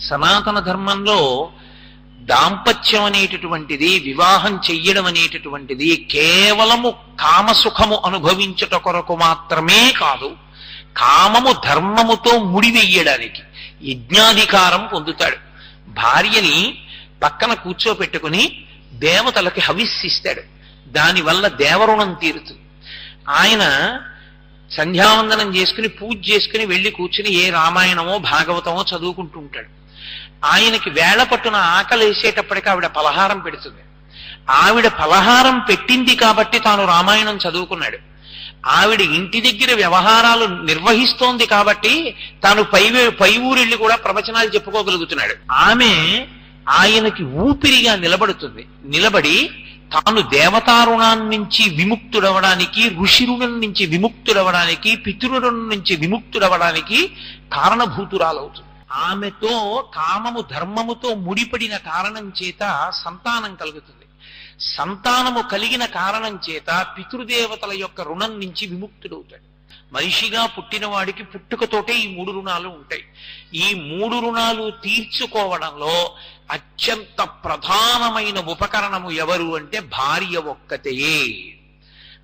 సనాతన ధర్మంలో దాంపత్యం అనేటటువంటిది వివాహం చెయ్యడం అనేటటువంటిది కేవలము కామసుఖము అనుభవించుట కొరకు మాత్రమే కాదు కామము ధర్మముతో ముడివెయ్యడానికి యజ్ఞాధికారం పొందుతాడు. భార్యని పక్కన కూర్చోపెట్టుకుని దేవతలకి హవిస్సిస్తాడు దానివల్ల దేవరుణం తీరుతుంది. ఆయన సంధ్యావందనం చేసుకుని పూజ చేసుకుని వెళ్ళి కూర్చుని ఏ రామాయణమో భాగవతమో చదువుకుంటూ ఉంటాడు. ఆయనకి వేళ పట్టున ఆకలేసేటప్పటికి ఆవిడ పలహారం పెడుతుంది. ఆవిడ పలహారం పెట్టింది కాబట్టి తాను రామాయణం చదువుకున్నాడు. ఆవిడ ఇంటి దగ్గర వ్యవహారాలు నిర్వహిస్తోంది కాబట్టి తాను పై పై ఊరెళ్ళి కూడా ప్రవచనాలు చెప్పుకోగలుగుతున్నాడు. ఆమె ఆయనకి ఊపిరిగా నిలబడుతుంది. నిలబడి తాను దేవతారుణాం నుంచి విముక్తుడవడానికి ఋషి రుణం నుంచి విముక్తుడవడానికి పితృరుణం నుంచి విముక్తుడవడానికి కారణభూతురాలవుతుంది. ఆమెతో కామము ధర్మముతో ముడిపడిన కారణం చేత సంతానం కలుగుతుంది. సంతానము కలిగిన కారణం చేత పితృదేవతల యొక్క రుణం నుంచి విముక్తుడవుతాడు. మనిషిగా పుట్టినవాడికి పుట్టుకతోటే ఈ మూడు రుణాలు ఉంటాయి. ఈ మూడు రుణాలు తీర్చుకోవడంలో అత్యంత ప్రధానమైన ఉపకరణము ఎవరు అంటే భార్య ఒక్కతయే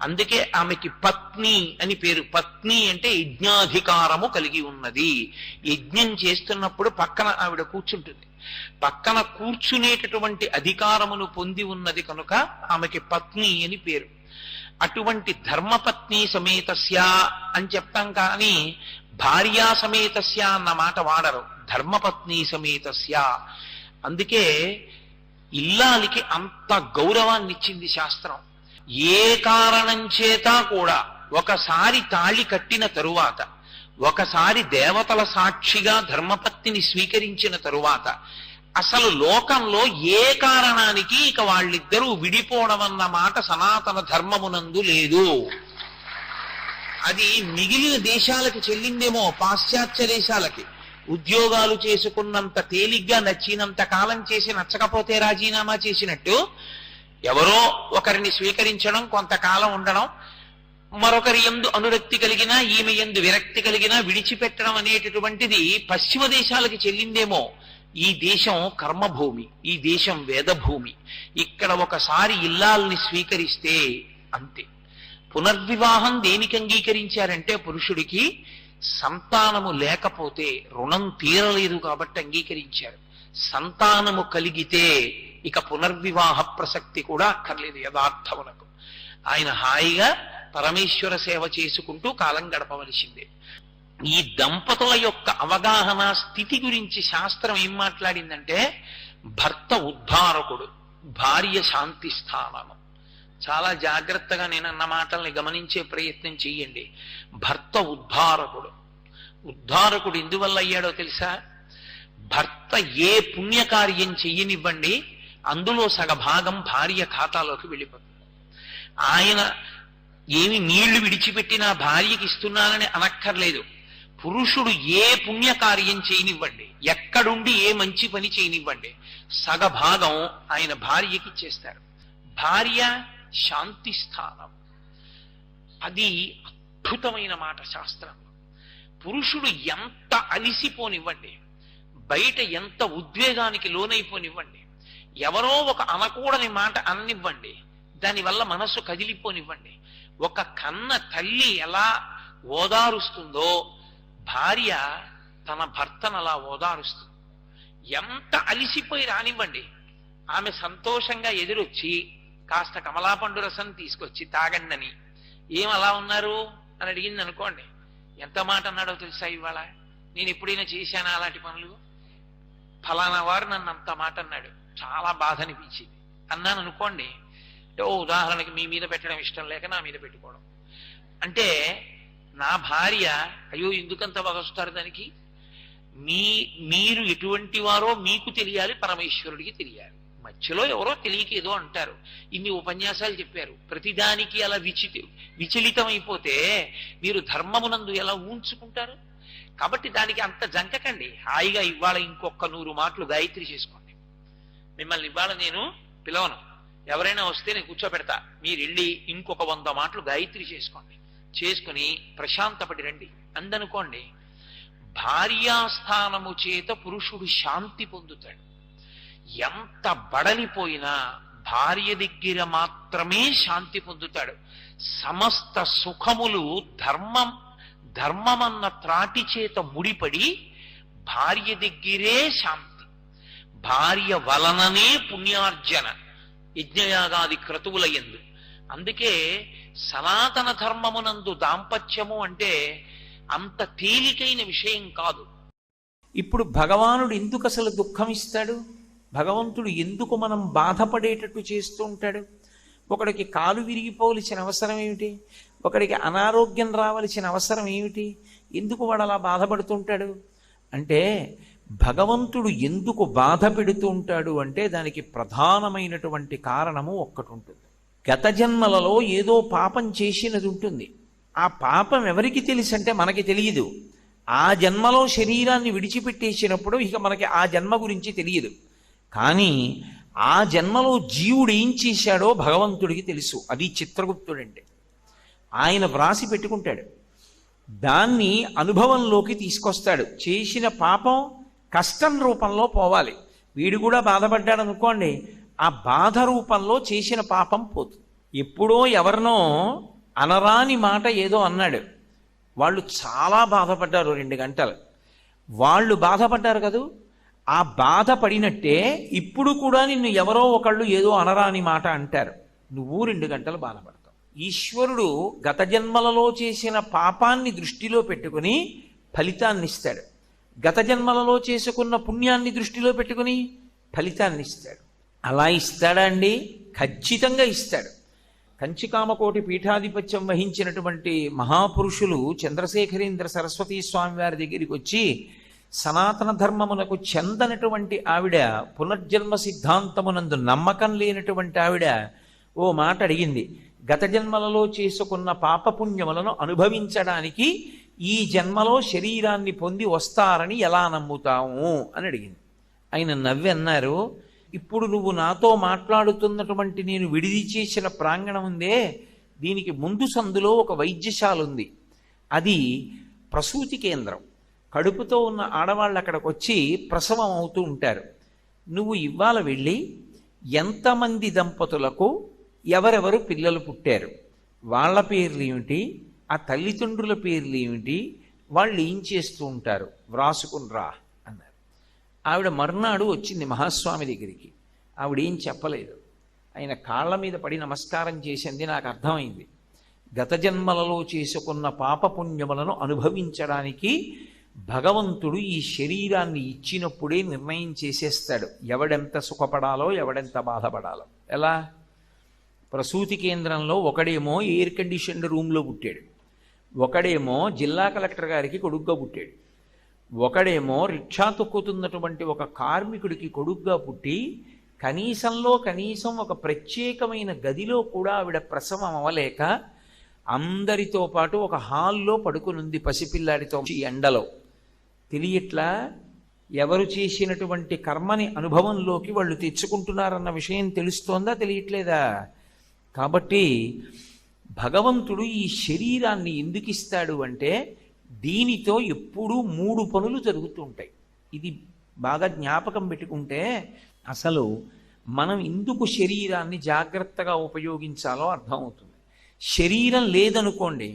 అందుకే ఆమెకి పత్ని అని పేరు. పత్ని అంటే యజ్ఞాధికారము కలిగి ఉన్నది. యజ్ఞం చేస్తున్నప్పుడు పక్కన ఆవిడ కూర్చుంటుంది. పక్కన కూర్చునేటటువంటి అధికారమును పొంది ఉన్నది కనుక ఆమెకి పత్ని అని పేరు. అటువంటి ధర్మపత్ని సమేతస్య అని చెప్తాం కానీ భార్యా సమేతస్య అన్న మాట వాడరు. ధర్మపత్ని సమేతస్య. అందుకే ఇల్లాలికి అంత గౌరవాన్ని ఇచ్చింది శాస్త్రం. ఏ కారణం చేత కూడా ఒకసారి తాళి కట్టిన తరువాత ఒకసారి దేవతల సాక్షిగా ధర్మపత్నిని స్వీకరించిన తరువాత అసలు లోకంలో ఏ కారణానికి ఇక వాళ్ళిద్దరూ విడిపోవడం అన్న మాట సనాతన ధర్మమునందు లేదు. అది మిగిలిన దేశాలకు చెల్లిందేమో పాశ్చాత్య దేశాలకి. ఉద్యోగాలు చేసుకున్నంత తేలిగ్గా నచ్చినంత కాలం చేసి నచ్చకపోతే రాజీనామా చేసినట్టు ఎవరో ఒకరిని స్వీకరించడం కొంతకాలం ఉండడం మరొకరి ఎందు అనురక్తి కలిగినా ఈమె ఎందు విరక్తి కలిగినా విడిచిపెట్టడం అనేటటువంటిది పశ్చిమ దేశాలకి చెల్లిందేమో ఈ దేశం కర్మభూమి ఈ దేశం వేదభూమి. ఇక్కడ ఒకసారి ఇల్లాల్ని స్వీకరిస్తే అంతే. పునర్వివాహం దేనికి అంగీకరించారంటే పురుషుడికి సంతానము లేకపోతే రుణం తీరలేదు కాబట్టి అంగీకరించారు. సంతానము కలిగితే ఇక పునర్వివాహ ప్రసక్తి కూడా అక్కర్లేదు యథార్థమునకు. ఆయన హాయిగా పరమేశ్వర సేవ చేసుకుంటూ కాలం గడపవలసిందే. ఈ దంపతుల యొక్క అవగాహన స్థితి గురించి శాస్త్రం ఏం మాట్లాడిందంటే భర్త ఉద్ధారకుడు భార్య శాంతి స్థానము. చాలా జాగ్రత్తగా నేను అన్న మాటల్ని గమనించే ప్రయత్నం చెయ్యండి. భర్త ఉద్ధారకుడు. ఉద్ధారకుడు ఎందువల్ల అయ్యాడో తెలుసా? భర్త ఏ పుణ్యకార్యం చెయ్యనివ్వండి అందులో సగభాగం భార్య ఖాతాలోకి వెళ్ళిపోతుంది. ఆయన ఏమి నీళ్ళు విడిచిపెట్టినా భార్యకి ఇస్తున్నానని అనక్కర్లేదు. పురుషుడు ఏ పుణ్యకార్యం చేయనివ్వండి ఎక్కడుండి ఏ మంచి పని చేయనివ్వండి సగభాగం ఆయన భార్యకి ఇచ్చేస్తారు. భార్య శాంతి స్థానం. అది అద్భుతమైన మాట శాస్త్రంలో పురుషుడు ఎంత అలిసిపోనివ్వండి బయట ఎంత ఉద్వేగానికి లోనైపోనివ్వండి ఎవరో ఒక అనకూడని మాట అన్నివ్వండి దానివల్ల మనస్సు కదిలిపోనివ్వండి. ఒక కన్న తల్లి ఎలా ఓదారుస్తుందో భార్య తన భర్తను అలా ఓదారుస్తుంది. ఎంత అలిసిపోయి రానివ్వండి ఆమె సంతోషంగా ఎదురొచ్చి కాస్త కమలాపండు రసం తీసుకొచ్చి తాగండని. ఏం అలా ఉన్నారు? అని అడిగింది అనుకోండి. ఎంత మాట అన్నాడో తెలుసా ఇవాళ? నేను ఎప్పుడైనా చేశానా అలాంటి పనులు? ఫలానా వారు నన్ను అంత మాట అన్నాడు. చాలా బాధ అనిపించింది. అన్నాను అనుకోండి. అంటే ఓ ఉదాహరణకి మీ మీద పెట్టడం ఇష్టం లేక నా మీద పెట్టుకోవడం. అంటే నా భార్య అయ్యో ఎందుకంత వగస్తారు దానికి? మీ మీరు ఎటువంటి వారో మీకు తెలియాలి పరమేశ్వరుడికి తెలియాలి. మధ్యలో ఎవరో తెలియక ఏదో అంటారు. ఇన్ని ఉపన్యాసాలు చెప్పారు. ప్రతిదానికి అలా విచితి విచలితమైపోతే మీరు ధర్మమునందు ఎలా ఊంచుకుంటారు కాబట్టి దానికి అంత జంకకండి. హాయిగా ఇవాళ ఇంకొక నూరు మాటలు గాయత్రి చేసుకోండి. మిమ్మల్ని ఇవాళ నేను పిలవను. ఎవరైనా వస్తే నేను కూర్చోబెడతా మీరు వెళ్ళి ఇంకొక వంద మాటలు గాయత్రి చేసుకోండి. చేసుకుని ప్రశాంతపడి రండి. అందనుకోండి భార్యాస్థానము చేత పురుషుడు శాంతి పొందుతాడు. ఎంత బడలిపోయినా భార్య దగ్గర మాత్రమే శాంతి పొందుతాడు. సమస్త సుఖములు ధర్మం ధర్మమన్న త్రాటి చేత ముడిపడి భార్య దగ్గరే శాంతి. భార్య వలననే పుణ్యార్జన యజ్ఞయాగాది క్రతువుల ఎందు. అందుకే సనాతన ధర్మమునందు దాంపత్యము అంటే అంత తేలికైన విషయం కాదు. ఇప్పుడు భగవానుడు ఎందుకు అసలు దుఃఖం ఇస్తాడు? భగవంతుడు ఎందుకు మనం బాధపడేటట్టు చేస్తూ ఉంటాడు? ఒకడికి కాలు విరిగిపోవలసిన అవసరం ఏమిటి? ఒకడికి అనారోగ్యం రావలసిన అవసరం ఏమిటి? ఎందుకు వాడు అలా బాధపడుతుంటాడు అంటే భగవంతుడు ఎందుకు బాధ పెడుతూ ఉంటాడు అంటే దానికి ప్రధానమైనటువంటి కారణము ఒక్కటి ఉంటుంది గత జన్మలలో ఏదో పాపం చేసినది ఉంటుంది. ఆ పాపం ఎవరికి తెలుసు అంటే మనకి తెలియదు. ఆ జన్మలో శరీరాన్ని విడిచిపెట్టేసినప్పుడు ఇక మనకి ఆ జన్మ గురించి తెలియదు. కానీ ఆ జన్మలో జీవుడు ఏం చేశాడో భగవంతుడికి తెలుసు. అది చిత్రగుప్తుడంటే. ఆయన వ్రాసి పెట్టుకుంటాడు. దాన్ని అనుభవంలోకి తీసుకొస్తాడు. చేసిన పాపం కష్టం రూపంలో పోవాలి. వీడు కూడా బాధపడ్డాడు అనుకోండి ఆ బాధ రూపంలో చేసిన పాపం పోతుంది. ఎప్పుడో ఎవరినో అనరాని మాట ఏదో అన్నాడు. వాళ్ళు చాలా బాధపడ్డారు రెండు గంటలు. వాళ్ళు బాధపడ్డారు కదూ? ఆ బాధ పడినట్టే ఇప్పుడు కూడా నిన్ను ఎవరో ఒకళ్ళు ఏదో అనరాని మాట అంటారు. నువ్వు రెండు గంటలు బాధపడతావు. ఈశ్వరుడు గత జన్మలలో చేసిన పాపాన్ని దృష్టిలో పెట్టుకుని ఫలితాన్ని ఇస్తాడు. గత జన్మలలో చేసుకున్న పుణ్యాన్ని దృష్టిలో పెట్టుకుని ఫలితాన్ని ఇస్తాడు. అలా ఇస్తాడా అండి? ఖచ్చితంగా ఇస్తాడు. కంచికామకోటి పీఠాధిపత్యం వహించినటువంటి మహాపురుషులు చంద్రశేఖరేంద్ర సరస్వతీ స్వామి వారి దగ్గరికి వచ్చి సనాతన ధర్మమునకు చెందనటువంటి ఆవిడ పునర్జన్మ సిద్ధాంతమునందు నమ్మకం లేనటువంటి ఆవిడ ఓ మాట అడిగింది. గత జన్మలలో చేసుకున్న పాపపుణ్యములను అనుభవించడానికి ఈ జన్మలో శరీరాన్ని పొంది వస్తారని ఎలా నమ్ముతాము అని అడిగింది. ఆయన నవ్వి అన్నారు ఇప్పుడు నువ్వు నాతో మాట్లాడుతున్నటువంటి నేను విడిది చేసిన ప్రాంగణం ఉందే దీనికి ముందు సందులో ఒక వైద్యశాల ఉంది. అది ప్రసూతి కేంద్రం. కడుపుతో ఉన్న ఆడవాళ్ళు అక్కడికి వచ్చి ప్రసవం అవుతూ ఉంటారు. నువ్వు ఇవాళ వెళ్ళి ఎంతమంది దంపతులకు ఎవరెవరు పిల్లలు పుట్టారు? వాళ్ళ పేర్లు ఏమిటి? ఆ తల్లిదండ్రుల పేర్లు ఏమిటి? వాళ్ళు ఏం చేస్తూ ఉంటారు? వ్రాసుకుని రా అన్నారు. ఆవిడ మర్నాడు వచ్చింది మహాస్వామి దగ్గరికి. ఆవిడ ఏం చెప్పలేదు. ఆయన కాళ్ళ మీద పడి నమస్కారం చేసింది నాకు అర్థమైంది. గత జన్మలలో చేసుకున్న పాపపుణ్యములను అనుభవించడానికి భగవంతుడు ఈ శరీరాన్ని ఇచ్చినప్పుడే నిర్ణయం చేసేస్తాడు. ఎవడెంత సుఖపడాలో ఎవడెంత బాధపడాలో. ఎలా? ప్రసూతి కేంద్రంలో ఒకడేమో ఎయిర్ కండిషన్డ్ రూమ్లో పుట్టాడు. ఒకడేమో జిల్లా కలెక్టర్ గారికి కొడుగ్గా పుట్టాడు. ఒకడేమో రిక్షా తొక్కుతున్నటువంటి ఒక కార్మికుడికి కొడుగ్గా పుట్టి కనీసంలో కనీసం ఒక ప్రత్యేకమైన గదిలో కూడా ఆవిడ ప్రసవం అవ్వలేక అందరితో పాటు ఒక హాల్లో పడుకునుంది పసిపిల్లాడితో ఈ ఎండలో. తెలియట్లా? ఎవరు చేసినటువంటి కర్మని అనుభవంలోకి వాళ్ళు తెచ్చుకుంటున్నారన్న విషయం తెలుస్తోందా తెలియట్లేదా? కాబట్టి భగవంతుడు ఈ శరీరాన్ని ఎందుకు ఇస్తాడు అంటే దీనితో ఎప్పుడూ మూడు పనులు జరుగుతుంటాయి ఇది బాగా జ్ఞాపకం పెట్టుకుంటే అసలు మనం ఎందుకు శరీరాన్ని జాగ్రత్తగా ఉపయోగించాలో అర్థమవుతుంది. శరీరం లేదనుకోండి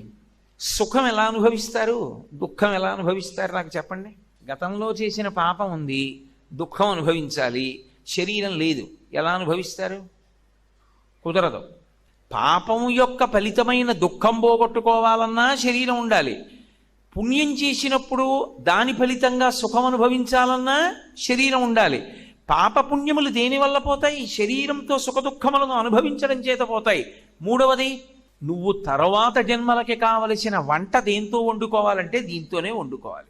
సుఖం ఎలా అనుభవిస్తారు? దుఃఖం ఎలా అనుభవిస్తారు? నాకు చెప్పండి. గతంలో చేసిన పాపం ఉంది. దుఃఖం అనుభవించాలి. శరీరం లేదు. ఎలా అనుభవిస్తారు? కుదరదు. పాపము యొక్క ఫలితమైన దుఃఖం పోగొట్టుకోవాలన్నా శరీరం ఉండాలి. పుణ్యం చేసినప్పుడు దాని ఫలితంగా సుఖం అనుభవించాలన్నా శరీరం ఉండాలి. పాపపుణ్యములు పుణ్యములు దేనివల్ల పోతాయి? శరీరంతో సుఖ దుఃఖములను అనుభవించడం చేత పోతాయి. మూడవది నువ్వు తర్వాత జన్మలకి కావలసిన వంట దేంతో వండుకోవాలంటే దీంతోనే వండుకోవాలి.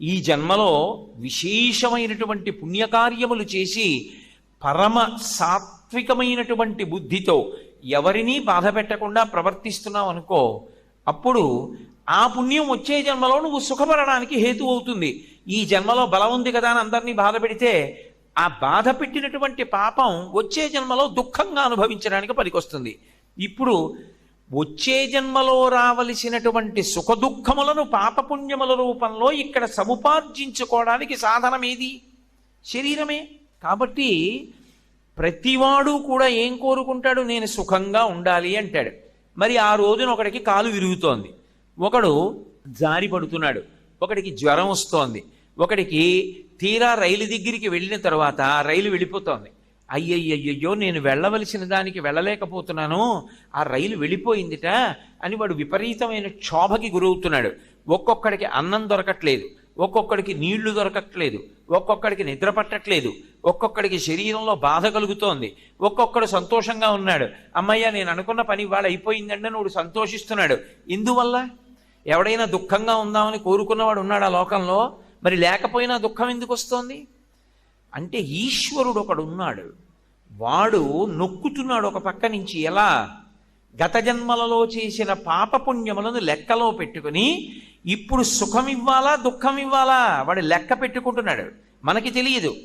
ఈ జన్మలో విశేషమైనటువంటి పుణ్యకార్యములు చేసి పరమ సాత్వికమైనటువంటి బుద్ధితో ఎవరినీ బాధ పెట్టకుండా ప్రవర్తిస్తున్నావు అనుకో అప్పుడు ఆ పుణ్యం వచ్చే జన్మలో నువ్వు సుఖపడడానికి హేతు అవుతుంది. ఈ జన్మలో బలం ఉంది కదా అని అందరినీ బాధ పెడితే ఆ బాధ పెట్టినటువంటి పాపం వచ్చే జన్మలో దుఃఖంగా అనుభవించడానికి పనికొస్తుంది. ఇప్పుడు వచ్చే జన్మలో రావలసినటువంటి సుఖదుఖములను పాపపుణ్యముల రూపంలో ఇక్కడ సముపార్జించుకోవడానికి సాధనం ఏది? శరీరమే. కాబట్టి ప్రతివాడు కూడా ఏం కోరుకుంటాడు? నేను సుఖంగా ఉండాలి అంటాడు. మరి ఆ రోజున ఒకడికి కాలు విరుగుతోంది. ఒకడు జారి పడుతున్నాడు. ఒకడికి జ్వరం వస్తోంది. ఒకడికి తీరా రైలు దగ్గరికి వెళ్ళిన తర్వాత రైలు వెళ్ళిపోతోంది. అయ్యయ్యయ్యో నేను వెళ్ళవలసిన దానికి వెళ్ళలేకపోతున్నాను ఆ రైలు వెళ్ళిపోయిందిట అని వాడు విపరీతమైన క్షోభకి గురవుతున్నాడు. ఒక్కొక్కడికి అన్నం దొరకట్లేదు ఒక్కొక్కడికి నీళ్ళు దొరకట్లేదు ఒక్కొక్కడికి నిద్ర పట్టట్లేదు ఒక్కొక్కడికి శరీరంలో బాధ కలుగుతోంది ఒక్కొక్కడు సంతోషంగా ఉన్నాడు. అమ్మయ్య నేను అనుకున్న పని ఇవాళ అయిపోయిందంటే నువ్వు సంతోషిస్తున్నాడు. ఇందువల్ల ఎవడైనా దుఃఖంగా ఉందామని కోరుకున్నవాడు ఉన్నాడు ఆ లోకంలో? మరి లేకపోయినా దుఃఖం ఎందుకు వస్తోంది? అంటే ఈశ్వరుడు ఒకడు ఉన్నాడు వాడు నొక్కుతున్నాడు ఒక పక్క నుంచి. ఎలా? గత జన్మలలో చేసిన పాపపుణ్యములను లెక్కలో పెట్టుకుని ఇప్పుడు సుఖం ఇవ్వాలా దుఃఖం ఇవ్వాలా వాడు లెక్క పెట్టుకుంటున్నాడు. మనకి తెలియదు.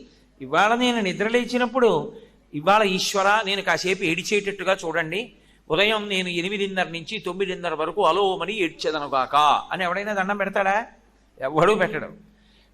ఇవాళ నేను నిద్రలేచినప్పుడు ఇవాళ ఈశ్వర నేను కాసేపు ఏడిచేటట్టుగా చూడండి. ఉదయం నేను ఎనిమిదిన్నర నుంచి తొమ్మిదిన్నర వరకు అలోమని ఏడ్చేదనుగాక అని ఎవడైనా దండం పెడతాడా? ఎవడూ పెట్టడం.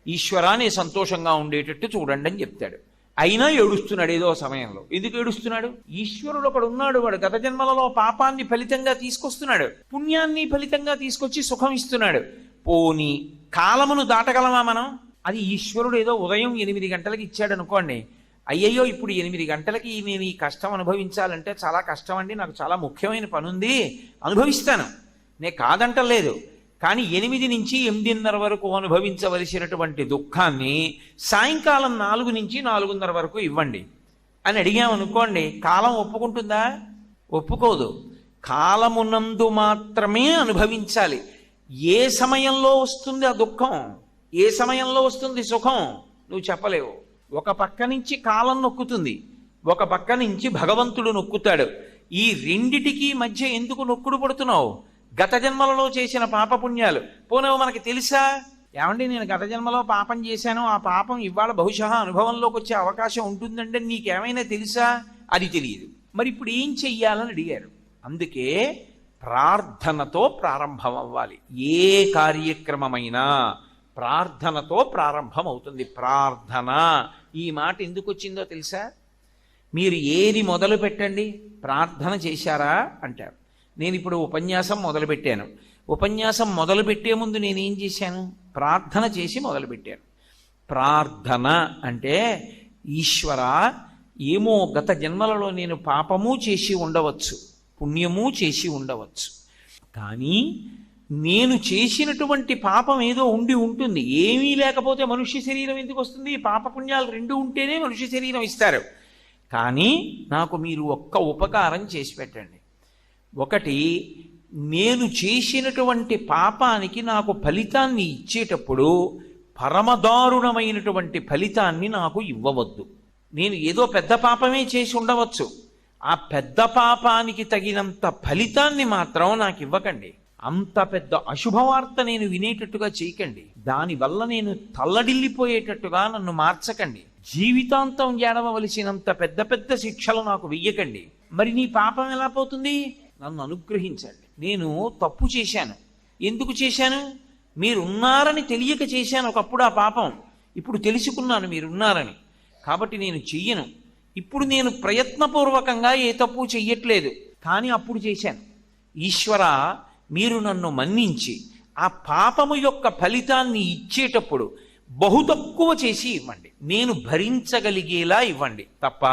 ఈశ్వరాన్ని సంతోషంగా ఉండేటట్టు చూడండి అని చెప్తాడు. అయినా ఏడుస్తున్నాడు ఏదో సమయంలో. ఎందుకు ఏడుస్తున్నాడు? ఈశ్వరుడు ఒకడు ఉన్నాడు వాడు గత జన్మలలో పాపాన్ని ఫలితంగా తీసుకొస్తున్నాడు పుణ్యాన్ని ఫలితంగా తీసుకొచ్చి సుఖం ఇస్తున్నాడు. పోని కాలమును దాటగలమా మనం? అది ఈశ్వరుడు ఏదో ఉదయం ఎనిమిది గంటలకు ఇచ్చాడు అనుకోండి. అయ్యయ్యో ఇప్పుడు ఎనిమిది గంటలకి నేను ఈ కష్టం అనుభవించాలంటే చాలా కష్టం అండి నాకు చాలా ముఖ్యమైన పనుంది అనుభవిస్తాను. నే కాదంటలేదు. కానీ ఎనిమిది నుంచి ఎనిమిదిన్నర వరకు అనుభవించవలసినటువంటి దుఃఖాన్ని సాయంకాలం నాలుగు నుంచి నాలుగున్నర వరకు ఇవ్వండి. అని అడిగామనుకోండి కాలం ఒప్పుకుంటుందా? ఒప్పుకోదు. కాలమునందు మాత్రమే అనుభవించాలి. ఏ సమయంలో వస్తుంది ఆ దుఃఖం? ఏ సమయంలో వస్తుంది సుఖం? నువ్వు చెప్పలేవు. ఒక పక్క నుంచి కాలం నొక్కుతుంది. ఒక పక్క నుంచి భగవంతుడు నొక్కుతాడు. ఈ రెండిటికి మధ్య ఎందుకు నొక్కుడు పడుతున్నావు? గత జన్మలలో చేసిన పాపపుణ్యాలు. పోనవు మనకి తెలుసా? ఏమండి నేను గత జన్మలో పాపం చేశాను ఆ పాపం ఇవాళ బహుశా అనుభవంలోకి వచ్చే అవకాశం ఉంటుందంటే నీకేమైనా తెలుసా? అది తెలియదు. మరి ఇప్పుడు ఏం చెయ్యాలని అడిగారు. అందుకే ప్రార్థనతో ప్రారంభం అవ్వాలి ఏ కార్యక్రమమైనా ప్రార్థనతో ప్రారంభం అవుతుంది ప్రార్థన. ఈ మాట ఎందుకు వచ్చిందో తెలుసా? మీరు ఏది మొదలు పెట్టండి ప్రార్థన చేశారా? అంటారు. నేను ఇప్పుడు ఉపన్యాసం మొదలుపెట్టాను. ఉపన్యాసం మొదలుపెట్టే ముందు నేనేం చేశాను? ప్రార్థన చేసి మొదలుపెట్టాను. ప్రార్థన అంటే ఈశ్వర ఏమో గత జన్మలలో నేను పాపము చేసి ఉండవచ్చు పుణ్యము చేసి ఉండవచ్చు. కానీ నేను చేసినటువంటి పాపం ఏదో ఉండి ఉంటుంది. ఏమీ లేకపోతే మనుష్య శరీరం ఎందుకు వస్తుంది? పాపపుణ్యాలు రెండు ఉంటేనే మనుష్య శరీరం ఇస్తారు. కానీ నాకు మీరు ఒక్క ఉపకారం చేసి పెట్టండి. ఒకటి నేను చేసినటువంటి పాపానికి నాకు ఫలితాన్ని ఇచ్చేటప్పుడు పరమదారుణమైనటువంటి ఫలితాన్ని నాకు ఇవ్వవద్దు. నేను ఏదో పెద్ద పాపమే చేసి ఉండవచ్చు. ఆ పెద్ద పాపానికి తగినంత ఫలితాన్ని మాత్రం నాకు ఇవ్వకండి. అంత పెద్ద అశుభవార్త నేను వినేటట్టుగా చేయకండి. దానివల్ల నేను తల్లడిల్లిపోయేటట్టుగా నన్ను మార్చకండి. జీవితాంతం ఏడవలసినంత పెద్ద పెద్ద శిక్షలు నాకు వెయ్యకండి. మరి నీ పాపం ఎలా పోతుంది? నన్ను అనుగ్రహించండి. నేను తప్పు చేశాను. ఎందుకు చేశాను? మీరున్నారని తెలియక చేశాను ఒకప్పుడు ఆ పాపం. ఇప్పుడు తెలుసుకున్నాను మీరున్నారని. కాబట్టి నేను చెయ్యను. ఇప్పుడు నేను ప్రయత్నపూర్వకంగా ఏ తప్పు చెయ్యట్లేదు. కానీ అప్పుడు చేశాను. ఈశ్వర మీరు నన్ను మన్నించి ఆ పాపము యొక్క ఫలితాన్ని ఇచ్చేటప్పుడు బహు తక్కువ చేసి ఇవ్వండి. నేను భరించగలిగేలా ఇవ్వండి. తప్ప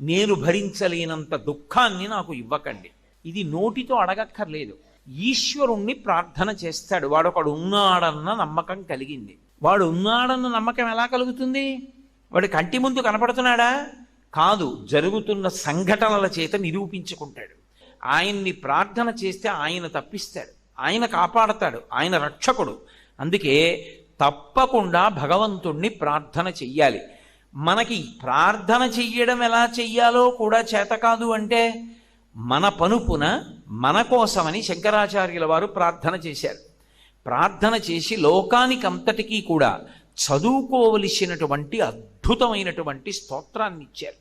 నేను భరించలేనంత దుఃఖాన్ని నాకు ఇవ్వకండి. ఇది నోటితో అడగక్కర్లేదు. ఈశ్వరుణ్ణి ప్రార్థన చేస్తాడు. వాడు ఒకడు ఉన్నాడన్న నమ్మకం కలిగింది. వాడు ఉన్నాడన్న నమ్మకం ఎలా కలుగుతుంది? వాడి కంటి ముందు కనపడుతున్నాడా? కాదు జరుగుతున్న సంఘటనల చేత నిరూపించుకుంటాడు. ఆయన్ని ప్రార్థన చేస్తే ఆయన తప్పిస్తాడు. ఆయన కాపాడతాడు. ఆయన రక్షకుడు. అందుకే తప్పకుండా భగవంతుణ్ణి ప్రార్థన చెయ్యాలి. మనకి ప్రార్థన చెయ్యడం ఎలా చెయ్యాలో కూడా చేత కాదు అంటే మన పనుపున మన కోసమని శంకరాచార్యుల వారు ప్రార్థన చేశారు. ప్రార్థన చేసి లోకానికంతటికీ కూడా చదువుకోవలసినటువంటి అద్భుతమైనటువంటి స్తోత్రాన్ని ఇచ్చారు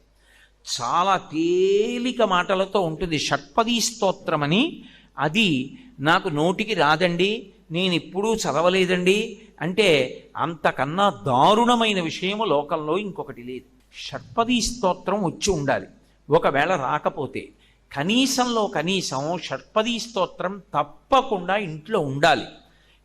చాలా తేలిక మాటలతో ఉంటుంది. షట్పదీ స్తోత్రమని అది నాకు నోటికి రాదండి నేను ఎప్పుడూ చదవలేదండి అంటే అంతకన్నా దారుణమైన విషయము లోకంలో ఇంకొకటి లేదు. షట్పదీ స్తోత్రం వచ్చి ఉండాలి. ఒకవేళ రాకపోతే కనీసంలో కనీసం షట్పదీ స్తోత్రం తప్పకుండా ఇంట్లో ఉండాలి.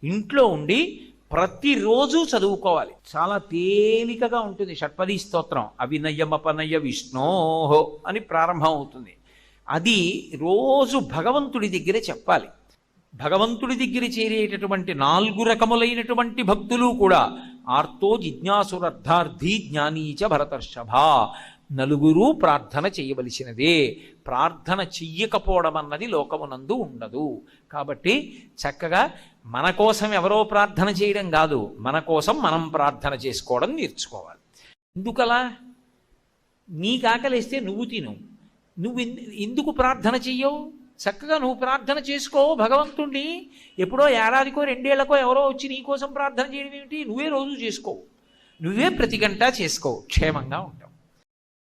ఇంట్లో ఉండి ప్రతిరోజు చదువుకోవాలి. చాలా తేలికగా ఉంటుంది షట్పదీ స్తోత్రం. అవినయమపనయ విష్ణోహో అని ప్రారంభం అవుతుంది. అది రోజు భగవంతుడి దగ్గర చెప్పాలి. భగవంతుడి దగ్గర చేరేటటువంటి నాలుగు రకములైనటువంటి భక్తులు కూడా ఆర్తో జిజ్ఞాసురర్థార్థి జ్ఞానీచ భరతర్షభ నలుగురూ ప్రార్థన చేయవలసినదే. ప్రార్థన చెయ్యకపోవడం అన్నది లోకమునందు ఉండదు. కాబట్టి చక్కగా మన కోసం ఎవరో ప్రార్థన చేయడం కాదు. మన కోసం మనం ప్రార్థన చేసుకోవడం నేర్చుకోవాలి. ఎందుకలా? నీకు ఆకలిస్తే నువ్వు తిను. నువ్వు ఎందుకు ప్రార్థన చెయ్యవు? చక్కగా నువ్వు ప్రార్థన చేసుకో భగవంతుణ్ణి. ఎప్పుడో ఏడాదికో రెండేళ్ళకో ఎవరో వచ్చి నీ కోసం ప్రార్థన చేయడం ఏమిటి? నువ్వే రోజు చేసుకోవు నువ్వే ప్రతి గంట చేసుకోవు క్షేమంగా ఉంటావు